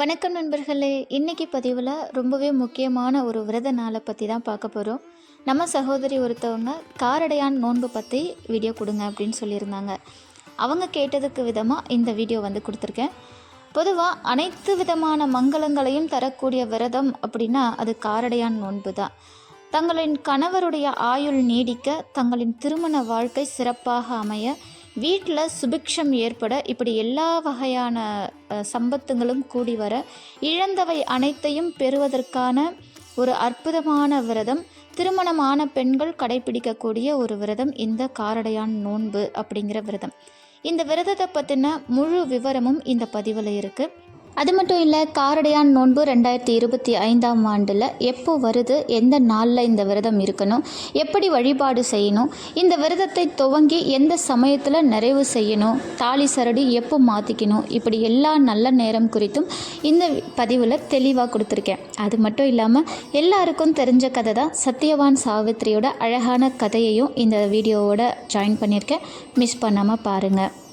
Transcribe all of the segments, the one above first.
வணக்கம் நண்பர்களே. இன்னைக்கு பதிவில் ரொம்பவே முக்கியமான ஒரு விரத நாளை பற்றி தான் பார்க்க போகிறோம் நம்ம சகோதரி ஒருத்தவங்க காரடையான் நோன்பு பற்றி வீடியோ கொடுங்க அப்படின்னு சொல்லியிருந்தாங்க. அவங்க கேட்டதுக்கு விதமாக இந்த வீடியோ வந்து கொடுத்துருக்கேன். பொதுவாக அனைத்து விதமான மங்களங்களையும் தரக்கூடிய விரதம் அப்படின்னா அது காரடையான் நோன்பு தான். தங்களின் கணவருடைய ஆயுள் நீடிக்க தங்களின் திருமண வாழ்க்கை சிறப்பாக அமைய வீட்டில் சுபிக்ஷம் ஏற்பட இப்படி எல்லா வகையான சம்பத்துங்களும் கூடி வர இழந்தவை அனைத்தையும் பெறுவதற்கான ஒரு அற்புதமான விரதம் திருமணமான பெண்கள் கடைபிடிக்கக்கூடிய ஒரு விரதம் இந்த காரடையான் நோன்பு அப்படிங்கிற விரதம். இந்த விரதத்தை பற்றின முழு விவரமும் இந்த பதிவில் இருக்குது அது மட்டும் இல்லை காரடையான் நோன்பு ரெண்டாயிரத்தி இருபத்தி ஐந்தாம் ஆண்டில் எப்போ வருது எந்த நாளில் இந்த விரதம் இருக்கணும் எப்படி வழிபாடு செய்யணும் இந்த விரதத்தை துவங்கி எந்த சமயத்தில் நிறைவு செய்யணும் தாலி சரடு எப்போ மாற்றிக்கணும் இப்படி எல்லா நல்ல நேரம் குறித்தும் இந்த பதிவில் தெளிவாக கொடுத்துருக்கேன். அது மட்டும் இல்லாமல் எல்லாருக்கும் தெரிஞ்ச கதை தான் சத்யவான் சாவித்திரியோட அழகான கதையையும் இந்த வீடியோவோட ஜாயின் பண்ணியிருக்கேன் மிஸ் பண்ணாமல் பாருங்கள்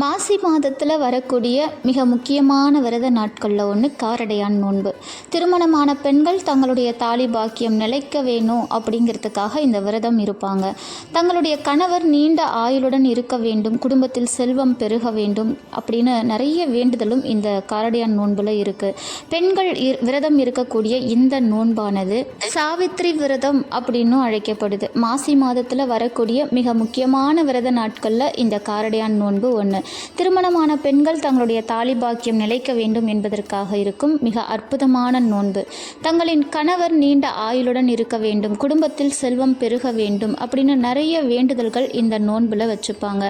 மாசி மாதத்தில் வரக்கூடிய மிக முக்கியமான விரத நாட்களில் ஒன்று காரடையான் நோன்பு. திருமணமான பெண்கள் தங்களுடைய தாலி பாக்கியம் நிலைக்க வேணும் அப்படிங்கிறதுக்காக இந்த விரதம் இருப்பாங்க. தங்களுடைய கணவர் நீண்ட ஆயுளுடன் இருக்க வேண்டும் குடும்பத்தில் செல்வம் பெருக வேண்டும் அப்படின்னு நிறைய வேண்டுதலும் இந்த காரடையான் நோன்பில் இருக்குது பெண்கள் விரதம் இருக்கக்கூடிய இந்த நோன்பானது சாவித்ரி விரதம் அப்படின்னும் அழைக்கப்படுது. மாசி மாதத்தில் வரக்கூடிய மிக முக்கியமான விரத நாட்களில் இந்த காரடையான் நோன்பு ஒன்று. திருமணமான பெண்கள் தங்களுடைய தாலி பாக்கியம் நிலைக்க வேண்டும் என்பதற்காக இருக்கும் மிக அற்புதமான நோன்பு. தங்களின் கணவர் நீண்ட ஆயுளுடன் இருக்க வேண்டும் குடும்பத்தில் செல்வம் பெருக வேண்டும் அப்படின்னு நிறைய வேண்டுதல்கள் இந்த நோன்பில் வச்சுப்பாங்க.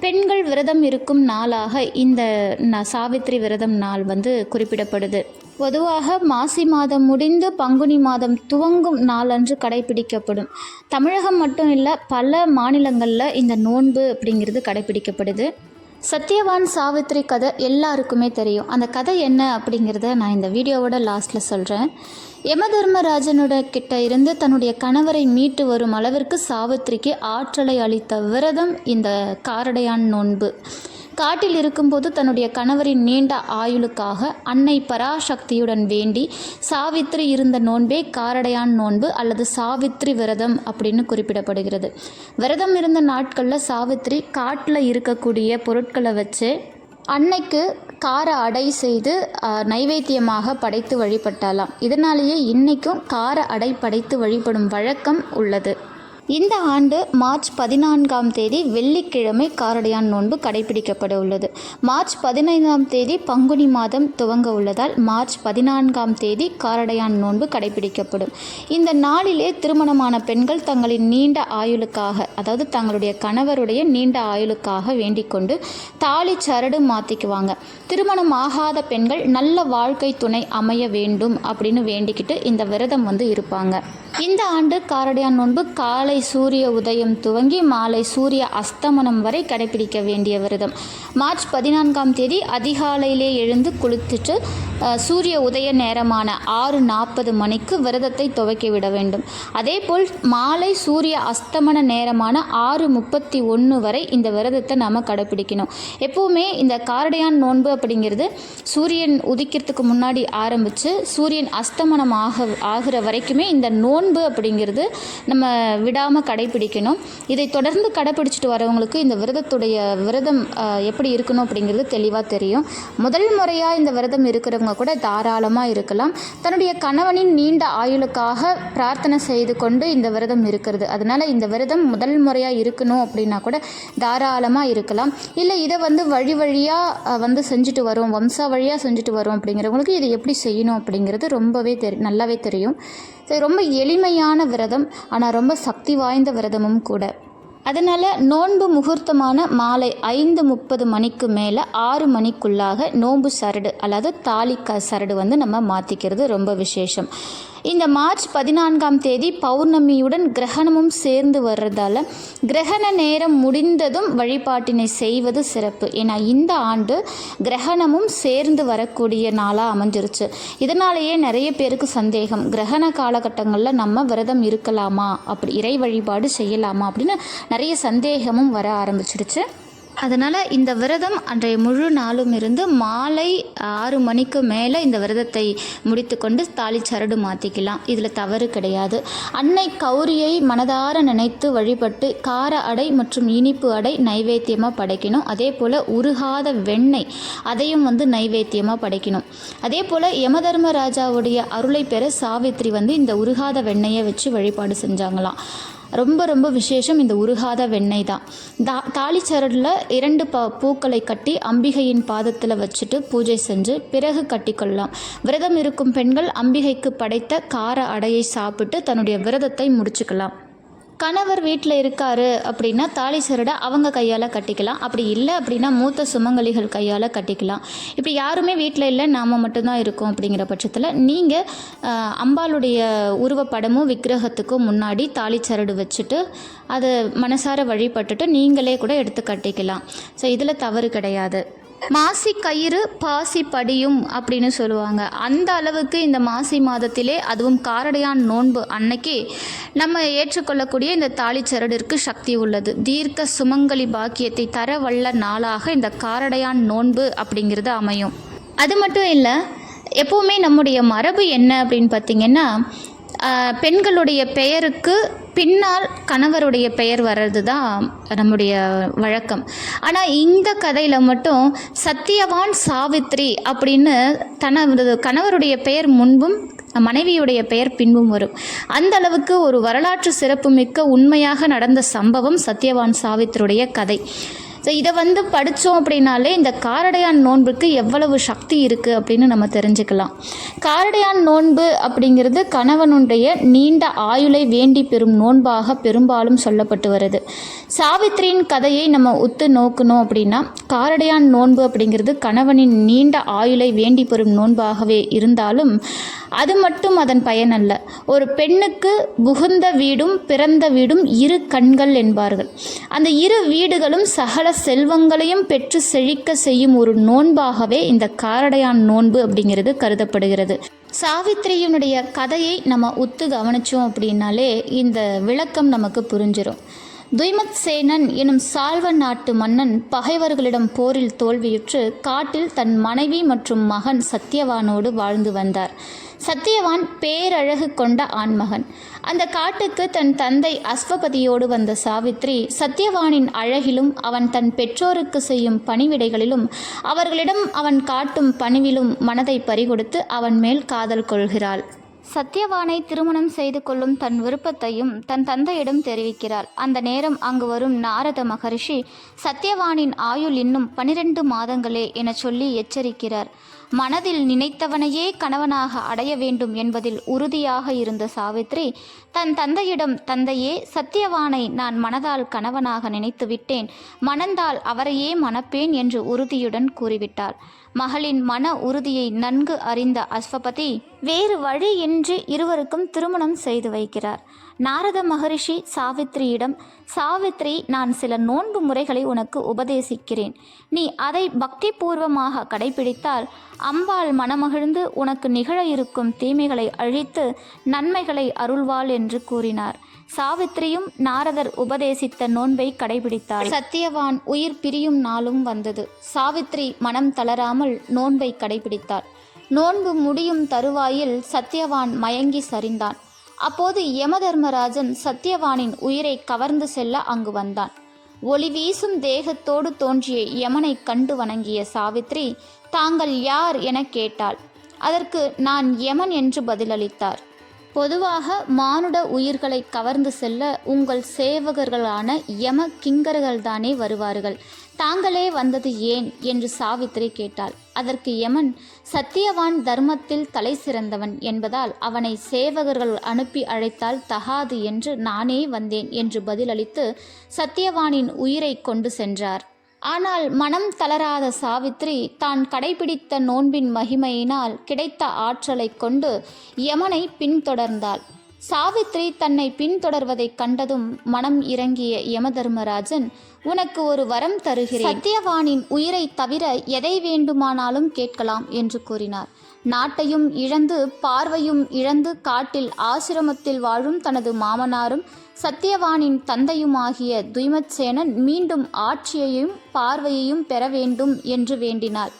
பெண்கள் விரதம் இருக்கும் நாளாக இந்த சாவித்திரி விரதம் நாள் வந்து குறிப்பிடப்படுது. பொதுவாக மாசி மாதம் முடிந்து பங்குனி மாதம் துவங்கும் நாளன்று கடைபிடிக்கப்படும். தமிழகம் மட்டும் இல்லை பல மாநிலங்களில் இந்த நோன்பு அப்படிங்கிறது கடைபிடிக்கப்படுது. சத்யவான் சாவித்ரி கதை எல்லாருக்குமே தெரியும். அந்த கதை என்ன அப்படிங்கிறத நான் இந்த வீடியோவோட லாஸ்ட்டில் சொல்கிறேன் யமதர்மராஜனோட கிட்ட இருந்து தன்னுடைய கணவரை மீட்டு வரும் அளவிற்கு சாவித்திரிக்கு ஆற்றலை அளித்த விரதம் இந்த காரடையான் நோன்பு. காட்டில் இருக்கும்போது தன்னுடைய கணவரின் நீண்ட ஆயுளுக்காக அன்னை பராசக்தியுடன் வேண்டி சாவித்ரி இருந்த நோன்பே காரடையான் நோன்பு அல்லது சாவித்ரி விரதம் அப்படின்னு குறிப்பிடப்படுகிறது. விரதம் இருந்த நாட்களில் சாவித்ரி காட்டில் இருக்கக்கூடிய பொருட்களை வச்சு அன்னைக்கு கார அடை செய்து நைவேத்தியமாக படைத்து வழிபட்டாலாம் இதனாலேயே இன்றைக்கும் கார அடை படைத்து வழிபடும் வழக்கம் உள்ளது. இந்த ஆண்டு மார்ச் பதினான்காம் தேதி வெள்ளிக்கிழமை காரடையான் நோன்பு கடைபிடிக்கப்பட உள்ளது. மார்ச் பதினைந்தாம் தேதி பங்குனி மாதம் துவங்க உள்ளதால் மார்ச் பதினான்காம் தேதி காரடையான் நோன்பு கடைபிடிக்கப்படும். இந்த நாளிலே திருமணமான பெண்கள் தங்களின் நீண்ட ஆயுளுக்காக அதாவது தங்களுடைய கணவருடைய நீண்ட ஆயுளுக்காக வேண்டிக்கொண்டு தாலி சரடு மாற்றிக்குவாங்க திருமணம் ஆகாத பெண்கள் நல்ல வாழ்க்கை துணை அமைய வேண்டும் அப்படின்னு வேண்டிக்கிட்டு இந்த விரதம் வந்து இருப்பாங்க. இந்த ஆண்டு காரடையான் நோன்பு காலை சூரிய உதயம் துவங்கி மாலை சூரிய அஸ்தமனம் வரை கடைபிடிக்க வேண்டிய விரதம். மார்ச் பதினான்காம் தேதி அதிகாலையிலே எழுந்து குளித்துட்டு சூரிய உதய நேரமான ஆறு நாற்பது மணிக்கு விரதத்தை துவக்கி விட வேண்டும். அதேபோல் மாலை சூரிய அஸ்தமன நேரமான ஆறு முப்பத்தி ஒன்று வரை இந்த விரதத்தை நாம் கடைபிடிக்கணும். எப்போவுமே இந்த காரடையான் நோன்பு அப்படிங்கிறது சூரியன் உதிக்கிறதுக்கு முன்னாடி ஆரம்பித்து சூரியன் அஸ்தமனம் ஆக ஆகிற வரைக்குமே இந்த நோன்பு அப்படிங்கிறது நம்ம விடாமல் கடைபிடிக்கணும். இதை தொடர்ந்து கடைபிடிச்சிட்டு வரவங்களுக்கு இந்த விரதத்துடைய விரதம் எப்படி இருக்கணும் அப்படிங்கிறது தெளிவாக தெரியும். முதல் முறையாக இந்த விரதம் இருக்கிறவங்க கூட தாராளமாக இருக்கலாம். தன்னுடைய கணவனின் நீண்ட ஆயுளுக்காக பிரார்த்தனை செய்து கொண்டு இந்த விரதம் இருக்கிறது. அதனால் இந்த விரதம் முதல் முறையாக இருக்கணும் அப்படின்னா கூட தாராளமாக இருக்கலாம். இல்லை இதை வந்து வழி வழியாக வந்து செஞ்சுட்டு வரும் வம்சா வழியாக செஞ்சுட்டு வரும் அப்படிங்கிறவங்களுக்கு இதை எப்படி செய்யணும் அப்படிங்கிறது ரொம்பவே தெரி நல்லாவே தெரியும். ஸோ ரொம்ப எளிமையான விரதம் ஆனால் ரொம்ப சக்தி வாய்ந்த விரதமும் கூட. அதனால் நோன்பு முகூர்த்தமான மாலை ஐந்து முப்பது மணிக்கு மேலே ஆறு மணிக்குள்ளாக நோன்பு சரடு அல்லது தாலி க சரடு வந்து நம்ம மாற்றிக்கிறது ரொம்ப விசேஷம். இந்த மார்ச் பதினான்காம் தேதி பௌர்ணமியுடன் கிரகணமும் சேர்ந்து வர்றதால கிரகண நேரம் முடிந்ததும் வழிபாட்டினை செய்வது சிறப்பு. ஏன்னா இந்த ஆண்டு கிரகணமும் சேர்ந்து வரக்கூடிய நாளாக அமைஞ்சிருச்சு. இதனாலேயே நிறைய பேருக்கு சந்தேகம். கிரகண காலகட்டங்களில் நம்ம விரதம் இருக்கலாமா? அப்படி இறை வழிபாடு செய்யலாமா? அப்படின்னு நிறைய சந்தேகமும் வர ஆரம்பிச்சிடுச்சு அதனால் இந்த விரதம் அன்றைய முழு நாளும் இருந்து மாலை ஆறு மணிக்கு மேலே இந்த விரதத்தை முடித்துக்கொண்டு தாலி சரடு மாற்றிக்கலாம் இதில் தவறு கிடையாது. அன்னை கௌரியை மனதார நினைத்து வழிபட்டு கார அடை மற்றும் இனிப்பு அடை நைவேத்தியமாக படைக்கணும். அதே போல் உருகாத வெண்ணெய் அதையும் வந்து நைவேத்தியமாக படைக்கணும். அதே போல் யமதர்மராஜாவுடைய அருளை பெற சாவித்திரி வந்து இந்த உருகாத வெண்ணெயை வச்சு வழிபாடு செஞ்சாங்களாம். ரொம்ப ரொம்ப விசேஷம் இந்த உருகாத வெண்ணெய் தான். தா தாலிச்சரடில் இரண்டு ப பூக்களை கட்டி அம்பிகையின் பாதத்தில் வச்சுட்டு பூஜை செஞ்சு பிறகு கட்டிக்கொள்ளலாம். விரதம் இருக்கும் பெண்கள் அம்பிகைக்கு படைத்த கார அடையை சாப்பிட்டு தன்னுடைய விரதத்தை முடிச்சுக்கலாம். கணவர் வீட்டில் இருக்காரு அப்படின்னா தாலி சரடை அவங்க கையால் கட்டிக்கலாம். அப்படி இல்லை அப்படின்னா மூத்த சுமங்கலிகள் கையால் கட்டிக்கலாம். இப்படி யாருமே வீட்டில் இல்லை நாம் மட்டும்தான் இருக்கோம் அப்படிங்கிற பட்சத்தில் நீங்கள் அம்பாளுடைய உருவப்படமும் விக்கிரகத்துக்கும் முன்னாடி தாலி சரடு வச்சுட்டு அதை மனசார வழிபட்டுட்டு நீங்களே கூட எடுத்து கட்டிக்கலாம். ஸோ இதில் தவறு கிடையாது. மாசி கயிறு பாசி படியும் அப்படின்னு சொல்லுவாங்க. அந்த அளவுக்கு இந்த மாசி மாதத்திலே அதுவும் காரடையான் நோன்பு அன்னைக்கு நம்ம ஏற்றுக்கொள்ளக்கூடிய இந்த தாளிச்சரடிற்கு சக்தி உள்ளது. தீர்க்க சுமங்கலி பாக்கியத்தை தர வல்ல நாளாக இந்த காரடையான் நோன்பு அப்படிங்கிறது அமையும். அது மட்டும் இல்லை எப்போவுமே நம்முடைய மரபு என்ன அப்படின்னு பார்த்தீங்கன்னா பெண்களுடைய பெயருக்கு பின்னால் கணவருடைய பெயர் வர்றது தான் நம்முடைய வழக்கம். ஆனால் இந்த கதையில் மட்டும் சத்தியவான் சாவித்ரி அப்படின்னு தனது கணவருடைய பெயர் முன்பும் மனைவியுடைய பெயர் பின்பும் வரும். அந்த அளவுக்கு ஒரு வரலாற்று சிறப்புமிக்க உண்மையாக நடந்த சம்பவம் சத்தியவான் சாவித்ருடைய கதை. ஸோ இதை வந்து படித்தோம் அப்படின்னாலே இந்த காரடையான் நோன்புக்கு எவ்வளவு சக்தி இருக்குது அப்படின்னு நம்ம தெரிஞ்சுக்கலாம். காரடையான் நோன்பு அப்படிங்கிறது கணவனுடைய நீண்ட ஆயுளை வேண்டி பெறும் நோன்பாக பெரும்பாலும் சொல்லப்பட்டு வருது. சாவித்திரியின் கதையை நம்ம உத்து நோக்கணும் அப்படின்னா காரடையான் நோன்பு அப்படிங்கிறது கணவனின் நீண்ட ஆயுளை வேண்டி பெறும் நோன்பாகவே இருந்தாலும் அது மட்டும் அதன் பயன் அல்ல ஒரு பெண்ணுக்கு புகுந்த வீடும் பிறந்த வீடும் இரு கண்கள் என்பார்கள். அந்த இரு வீடுகளும் சகல செல்வங்களையும் பெற்று செழிக்க செய்யும் ஒரு நோன்பாகவே இந்த காரடையான் நோன்பு அப்படிங்கிறது கருதப்படுகிறது. சாவித்திரியினுடைய கதையை நம்ம உத்து கவனிச்சோம் அப்படின்னாலே இந்த விளக்கம் நமக்கு புரிஞ்சிடும் துய்மத் சேனன் எனும் சால்வ நாட்டு மன்னன் பகைவர்களிடம் போரில் தோல்வியுற்று காட்டில் தன் மனைவி மற்றும் மகன் சத்தியவானோடு வாழ்ந்து வந்தார். சத்தியவான் பேரழகு கொண்ட ஆண்மகன். அந்த காட்டுக்கு தன் தந்தை அஸ்வபதியோடு வந்த சாவித்ரி சத்தியவானின் அழகிலும் அவன் தன் பெற்றோருக்கு செய்யும் பணிவிடைகளிலும் அவர்களிடம் அவன் காட்டும் பணிவிலும் மனதை பறிகொடுத்து அவன் மேல் காதல் கொள்கிறாள். சத்யவானை திருமணம் செய்து கொள்ளும் தன் விருப்பத்தையும் தன் தந்தையிடம் தெரிவிக்கிறாள் அந்த நேரம் அங்கு வரும் நாரத மகரிஷி சத்யவானின் ஆயுள் இன்னும் பனிரெண்டு மாதங்களே என சொல்லி எச்சரிக்கிறார். மனதில் நினைத்தவனையே கணவனாக அடைய வேண்டும் என்பதில் உறுதியாக இருந்த சாவித்ரி தன் தந்தையிடம் தந்தையே சத்தியவானை நான் மனதால் கணவனாக நினைத்து விட்டேன். மணந்தால் அவரையே மணப்பேன் என்று உறுதியுடன் கூறிவிட்டாள். மகளின் மன உறுதியை நன்கு அறிந்த அஸ்வபதி வேறு வழியின்றி இருவருக்கும் திருமணம் செய்து வைக்கிறார். நாரத மகரிஷி சாவித்ரியிடம் சாவித்ரி நான் சில நோன்பு முறைகளை உனக்கு உபதேசிக்கிறேன். நீ அதை பக்தி பூர்வமாக கடைபிடித்தால் அம்பாள் மனமகிழ்ந்து உனக்கு நிகழ இருக்கும் தீமைகளை அழித்து நன்மைகளை அருள்வாள் என்று கூறினார். சாவித்திரியும் நாரதர் உபதேசித்த நோன்பை கடைபிடித்தாள். சத்தியவான் உயிர் பிரியும் நாளும் வந்தது. சாவித்ரி மனம் தளராமல் நோன்பை கடைபிடித்தாள். நோன்பு முடியும் தருவாயில் சத்தியவான் மயங்கி சரிந்தான். அப்போது யமதர்மராஜன் சத்தியவானின் உயிரை கவர்ந்து செல்ல அங்கு வந்தான். ஒளி வீசும் தேகத்தோடு தோன்றிய யமனை கண்டு வணங்கிய சாவித்ரி தாங்கள் யார் என கேட்டாள். அதற்கு நான் யமன் என்று பதிலளித்தார். பொதுவாக மானுட உயிர்களை கவர்ந்து செல்ல உங்கள் சேவகர்களான யம கிங்கர்கள்தானே வருவார்கள். தாங்களே வந்தது ஏன்? என்று சாவித்திரி கேட்டாள். அதற்கு யமன் சத்தியவான் தர்மத்தில் தலை சிறந்தவன் என்பதால் அவனை சேவகர்கள் அனுப்பி அழைத்தால் தகாது என்று நானே வந்தேன் என்று பதிலளித்து சத்தியவானின் உயிரை கொண்டு சென்றார். ஆனால் மனம் தளராத சாவித்ரி தான் கடைபிடித்த நோன்பின் மகிமையினால் கிடைத்த ஆற்றலைக் கொண்டு யமனை பின்தொடர்ந்தாள். சாவித்ரி தன்னை பின்தொடர்வதைக் கண்டதும் மனம் இறங்கிய யமதர்மராஜன் உனக்கு ஒரு வரம் தருகிறேன். சத்தியவானின் உயிரை தவிர எதை வேண்டுமானாலும் கேட்கலாம் என்று கூறினார். நாட்டையும் இழந்து பார்வையும் இழந்து காட்டில் ஆசிரமத்தில் வாழும் தனது மாமனாரும் சத்தியவானின் தந்தையுமாகிய துய்மச்சேனன் மீண்டும் ஆட்சியையும் பார்வையையும் பெற வேண்டும் என்று வேண்டினார்.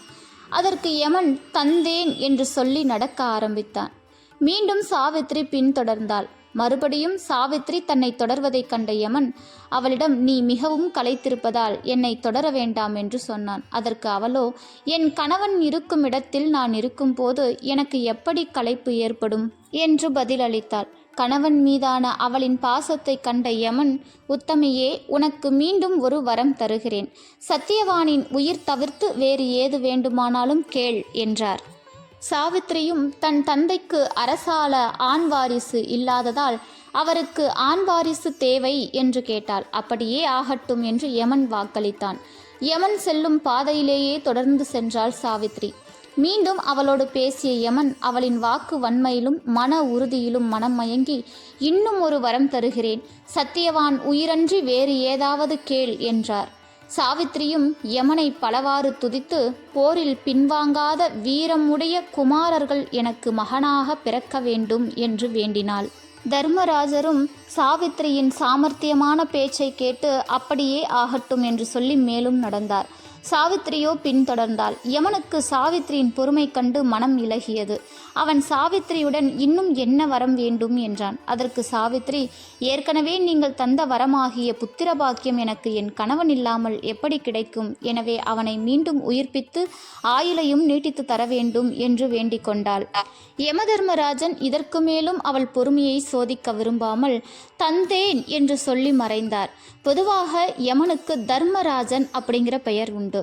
அதற்கு யமன் தந்தேன் என்று சொல்லி நடக்க ஆரம்பித்தான். மீண்டும் சாவித்ரி பின்தொடர்ந்தாள். மறுபடியும் சாவித்ரி தன்னை தொடர்வதைக் கண்ட யமன் அவளிடம் நீ மிகவும் களைத்திருப்பதால் என்னை தொடர வேண்டாம் என்று சொன்னான். அதற்கு அவளோ என் கணவன் இருக்கும் இடத்தில் நான் இருக்கும்போது எனக்கு எப்படி களைப்பு ஏற்படும்? என்று பதிலளித்தாள். கணவன் மீதான அவளின் பாசத்தை கண்ட யமன் உத்தமையே உனக்கு மீண்டும் ஒரு வரம் தருகிறேன். சத்தியவானின் உயிர் தவிர்த்து வேறு ஏது வேண்டுமானாலும் கேள் என்றார். சாவித்திரியும் தன் தந்தைக்கு அரசால ஆண் வாரிசு இல்லாததால் அவருக்கு ஆண் வாரிசு தேவை என்று கேட்டாள். அப்படியே ஆகட்டும் என்று யமன் வாக்களித்தான். யமன் செல்லும் பாதையிலேயே தொடர்ந்து சென்றாள் சாவித்ரி மீண்டும் அவளோடு பேசிய யமன் அவளின் வாக்கு வன்மையிலும் மன உறுதியிலும் மனம் மயங்கி இன்னும் ஒரு வரம் தருகிறேன். சத்தியவான் உயிரன்றி வேறு ஏதாவது கேள் என்றார். சாவித்திரியும் யமனை பலவாறு துதித்து போரில் பின்வாங்காத வீரமுடைய குமாரர்கள் எனக்கு மகனாக பிறக்க வேண்டும் என்று வேண்டினாள். தர்மராஜரும் சாவித்திரியின் சாமர்த்தியமான பேச்சை கேட்டு அப்படியே ஆகட்டும் என்று சொல்லி மேலும் நடந்தார். சாவித்திரியோ பின்தொடர்ந்தாள். யமனுக்கு சாவித்திரியின் பொறுமை கண்டு மனம் இலகியது. அவன் சாவித்திரியுடன் இன்னும் என்ன வரம் வேண்டும் என்றான். அதற்கு சாவித்திரி ஏற்கனவே நீங்கள் தந்த வரமாகிய புத்திர பாக்கியம் எனக்கு என் கணவன் இல்லாமல் எப்படி கிடைக்கும்? எனவே அவனை மீண்டும் உயிர்ப்பித்து ஆயுளையும் நீட்டித்து தர வேண்டும் என்று வேண்டிக் கொண்டாள். யமதர்மராஜன் இதற்கு மேலும் அவள் பொறுமையை சோதிக்க விரும்பாமல் தந்தேன் என்று சொல்லி மறைந்தார். பொதுவாக யமனுக்கு தர்மராஜன் அப்படிங்கிற பெயர் உண்டு.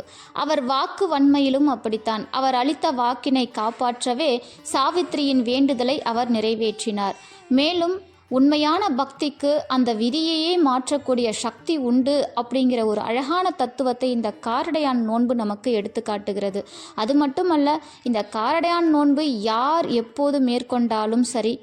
அவர் வாக்கு வன்மையிலும் அப்படித்தான். அவர் அளித்த வாக்கினை காப்பாற்றவே சாவித்திரியின் வேண்டுதலை அவர் நிறைவேற்றினார். மேலும் உண்மையான பக்திக்கு அந்த விதியையே மாற்றக்கூடிய சக்தி உண்டு அப்படிங்கிற ஒரு அழகான தத்துவத்தை இந்த காரடையான் நோன்பு நமக்கு எடுத்து காட்டுகிறது. அது மட்டுமல்ல இந்த காரடையான் நோன்பு யார் எப்போது மேற்கொண்டாலும் சரி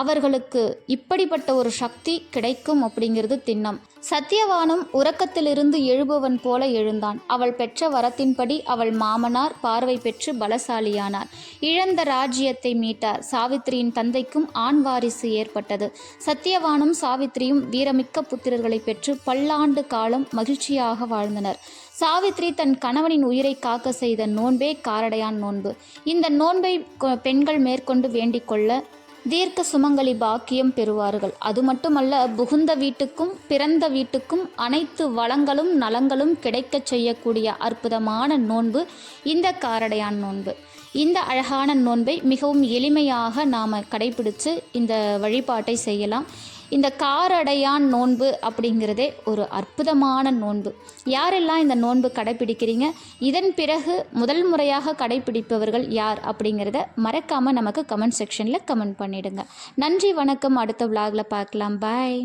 அவர்களுக்கு இப்படிப்பட்ட ஒரு சக்தி கிடைக்கும் அப்படிங்கிறது திண்ணம். சத்தியவானும் உறக்கத்திலிருந்து எழுபவன் போல எழுந்தான். அவள் பெற்ற வரத்தின்படி அவள் மாமனார் பார்வை பெற்று பலசாலியானார். இழந்த ராஜ்யத்தை மீட்டார். சாவித்திரியின் தந்தைக்கும் ஆண் வாரிசு ஏற்பட்டது. சத்தியவானும் சாவித்திரியும் வீரமிக்க புத்திரர்களை பெற்று பல்லாண்டு காலம் மகிழ்ச்சியாக வாழ்ந்தனர். சாவித்ரி தன் கணவனின் உயிரை காக்க செய்த நோன்பே காரடையான் நோன்பு. இந்த நோன்பை பெண்கள் மேற்கொண்டு வேண்டிக் கொள்ள தீர்க்க சுமங்கலி பாக்கியம் பெறுவார்கள். அது மட்டுமல்ல புகுந்த வீட்டுக்கும் பிறந்த வீட்டுக்கும் அனைத்து வளங்களும் நலங்களும் கிடைக்கச் செய்யக்கூடிய அற்புதமான நோன்பு இந்த காரடையான் நோன்பு. இந்த அழகான நோன்பை மிகவும் எளிமையாக நாம் கடைபிடித்து இந்த வழிபாட்டை செய்யலாம். இந்த காரடையான் நோன்பு அப்படிங்கிறதே ஒரு அற்புதமான நோன்பு. யாரெல்லாம் இந்த நோன்பு கடைப்பிடிக்கிறீங்க? இதன் பிறகு முதல் முறையாக கடைப்பிடிப்பவர்கள் யார் அப்படிங்கிறத மறக்காமல் நமக்கு கமெண்ட் செக்ஷனில் கமெண்ட் பண்ணிடுங்க. நன்றி வணக்கம். அடுத்த விலாகில் பார்க்கலாம். பாய்